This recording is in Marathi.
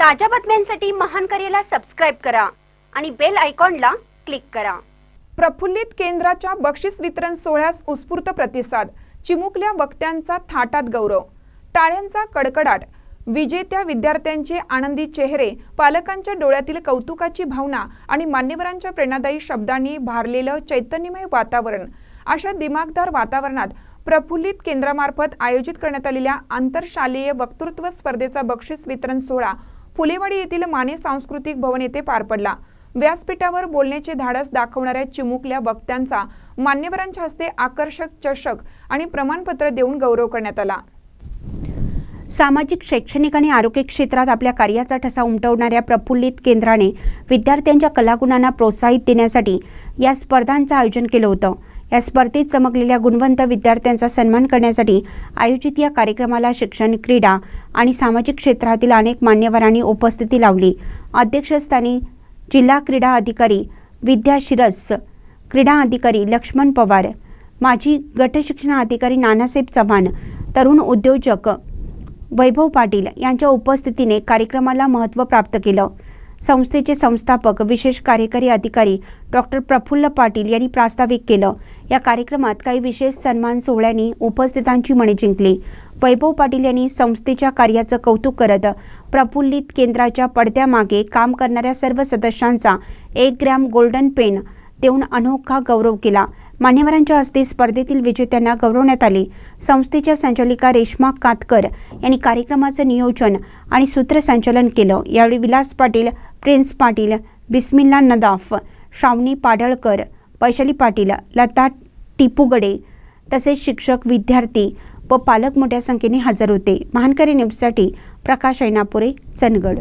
ताज्या बातम्यांसाठी महान करेला सबस्क्राईब करा आणि बेल आयकॉनला क्लिक करा. प्रफुल्लित केंद्राच्या बक्षीस वितरण सोहळ्यास उत्स्फूर्त प्रतिसाद चिमुकल्या वक्त्यांचा थाटात गौरव टाळ्यांचा कडकडाट विजेत्या विद्यार्थ्यांचे आनंदी चेहरे पालकांच्या डोळ्यातील कौतुकाची भावना आणि मान्यवरांच्या प्रेरणादायी शब्दांनी भारलेलं चैतन्यमय वातावरण अशा दिमागदार वातावरणात प्रफुल्लित केंद्रामार्फत आयोजित करण्यात आलेल्या आंतरशालेय वक्तृत्व स्पर्धेचा बक्षीस वितरण सोहळा फुलेवाडी येथील माने सांस्कृतिक भवन येथे पार पडला. व्यासपीठावर बोलण्याचे धाडस दाखवणाऱ्या चिमुकल्या वक्त्यांचा मान्यवरांच्या हस्ते आकर्षक चषक आणि प्रमाणपत्र देऊन गौरव करण्यात आला. सामाजिक शैक्षणिक आणि आरोग्य क्षेत्रात आपल्या कार्याचा ठसा उमटवणाऱ्या प्रफुल्लित केंद्राने विद्यार्थ्यांच्या कलागुणांना प्रोत्साहित देण्यासाठी या स्पर्धांचं आयोजन केलं होतं. या स्पर्धेत चमकलेल्या गुणवंत विद्यार्थ्यांचा सन्मान करण्यासाठी आयोजित या कार्यक्रमाला शिक्षण क्रीडा आणि सामाजिक क्षेत्रातील अनेक मान्यवरांनी उपस्थिती लावली. अध्यक्षस्थानी जिल्हा क्रीडा अधिकारी विद्या शिरस क्रीडा अधिकारी लक्ष्मण पवार माजी गटशिक्षण अधिकारी नानासाहेब चव्हाण तरुण उद्योजक वैभव पाटील यांच्या उपस्थितीने कार्यक्रमाला महत्त्व प्राप्त केलं. संस्थेचे संस्थापक विशेष कार्यकारी अधिकारी डॉक्टर प्रफुल्ल पाटील यांनी प्रास्ताविक केलं. या कार्यक्रमात काही विशेष सन्मान सोहळ्यांनी उपस्थितांची मने जिंकली. वैभव पाटील यांनी संस्थेच्या कार्याचं कौतुक करत प्रफुल्लित केंद्राच्या पडद्यामागे काम करणाऱ्या सर्व सदस्यांचा एक ग्रॅम गोल्डन पेन देऊन अनोखा गौरव केला. मान्यवरांच्या हस्ते स्पर्धेतील विजेत्यांना गौरवण्यात आले. संस्थेच्या संचालिका रेश्मा कातकर यांनी कार्यक्रमाचं नियोजन आणि सूत्रसंचालन केलं. यावेळी विलास पाटील प्रिन्स पाटील बिस्मिल्ला नदाफ श्रावणी पाडळकर वैशाली पाटील लता टिपूगडे तसेच शिक्षक विद्यार्थी व पालक मोठ्या संख्येने हजर होते. महानकरी न्यूजसाठी प्रकाश ऐनापुरे चंदगड.